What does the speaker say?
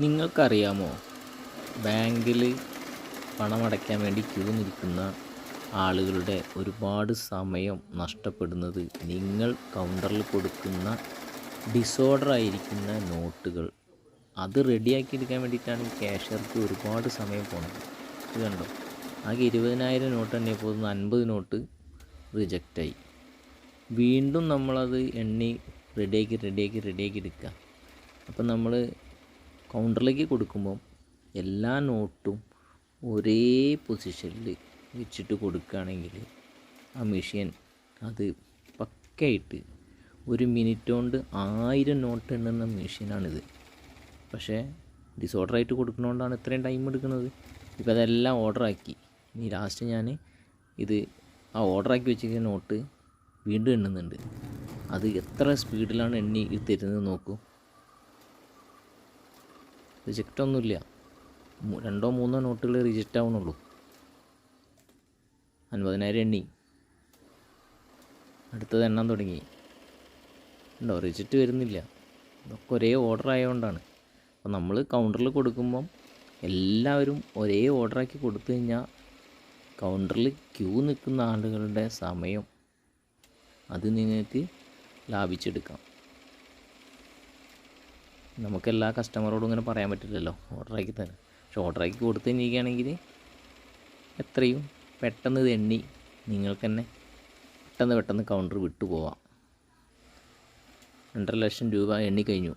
നിങ്ങൾക്കറിയാമോ? ബാങ്കിൽ പണമടയ്ക്കാൻ വേണ്ടി ക്യൂ നിൽക്കുന്ന ആളുകളുടെ ഒരുപാട് സമയം നഷ്ടപ്പെടുന്നത് നിങ്ങൾ കൗണ്ടറിൽ കൊടുക്കുന്ന ഡിസോർഡർ ആയിരിക്കുന്ന നോട്ടുകൾ അത് റെഡിയാക്കി എടുക്കാൻ വേണ്ടിയിട്ടാണ് ഈ ക്യാഷ്യർക്ക് ഒരുപാട് സമയം പോകുന്നത് ഇത് കണ്ടോ? ആകെ ഇരുപതിനായിരം നോട്ട് തന്നെ പോകുന്ന അൻപത് നോട്ട് റിജക്റ്റായി വീണ്ടും നമ്മളത് എണ്ണി റെഡിയാക്കി റെഡിയാക്കി റെഡിയാക്കി എടുക്കുക. അപ്പം നമ്മൾ കൗണ്ടറിലേക്ക് കൊടുക്കുമ്പം എല്ലാ നോട്ടും ഒരേ പൊസിഷനിൽ വെച്ചിട്ട് കൊടുക്കുകയാണെങ്കിൽ ആ മെഷീൻ അത് പക്കയായിട്ട് ഒരു മിനിറ്റ് കൊണ്ട് ആയിരം നോട്ട് എണ്ണുന്ന മെഷീനാണിത്. പക്ഷേ ഡിസോർഡറായിട്ട് കൊടുക്കുന്നതുകൊണ്ടാണ് ഇത്രയും ടൈം എടുക്കുന്നത്. ഇപ്പോൾ അതെല്ലാം ഓർഡറാക്കി. ഇനി ലാസ്റ്റ് ഞാൻ ഇത് ആ ഓർഡറാക്കി വെച്ചിരിക്കുന്ന നോട്ട് വീണ്ടും എണ്ണുന്നുണ്ട്. അത് എത്ര സ്പീഡിലാണ് എണ്ണി തരുന്നത് നോക്കൂ. റിജക്റ്റ് ഒന്നുമില്ല രണ്ടോ മൂന്നോ നോട്ടുകൾ റിജക്റ്റ് ആവുന്നുള്ളൂ അൻപതിനായിരം എണ്ണി. അടുത്തത് എണ്ണാൻ തുടങ്ങി. ഉണ്ടോ? റിജക്റ്റ് വരുന്നില്ല. ഇതൊക്കെ ഒരേ ഓർഡർ ആയതുകൊണ്ടാണ് അപ്പോൾ നമ്മൾ കൗണ്ടറിൽ കൊടുക്കുമ്പം എല്ലാവരും ഒരേ ഓർഡറാക്കി കൊടുത്തു കഴിഞ്ഞാൽ കൗണ്ടറിൽ ക്യൂ നിൽക്കുന്ന ആളുകളുടെ സമയം അത് നിങ്ങൾക്ക് ലാഭിച്ചെടുക്കാം. നമുക്ക് എല്ലാ കസ്റ്റമറോടും ഇങ്ങനെ പറയാൻ പറ്റില്ലല്ലോ. ഓർഡർ ആക്കി തന്നെ പക്ഷെ ആക്കി കൊടുത്തു കഴിഞ്ഞിരിക്കുകയാണെങ്കിൽ എത്രയും പെട്ടെന്ന് ഇത് എണ്ണി നിങ്ങൾക്ക് തന്നെ പെട്ടെന്ന് പെട്ടെന്ന് കൗണ്ടർ വിട്ടു പോവാം രണ്ടര ലക്ഷം രൂപ എണ്ണി കഴിഞ്ഞു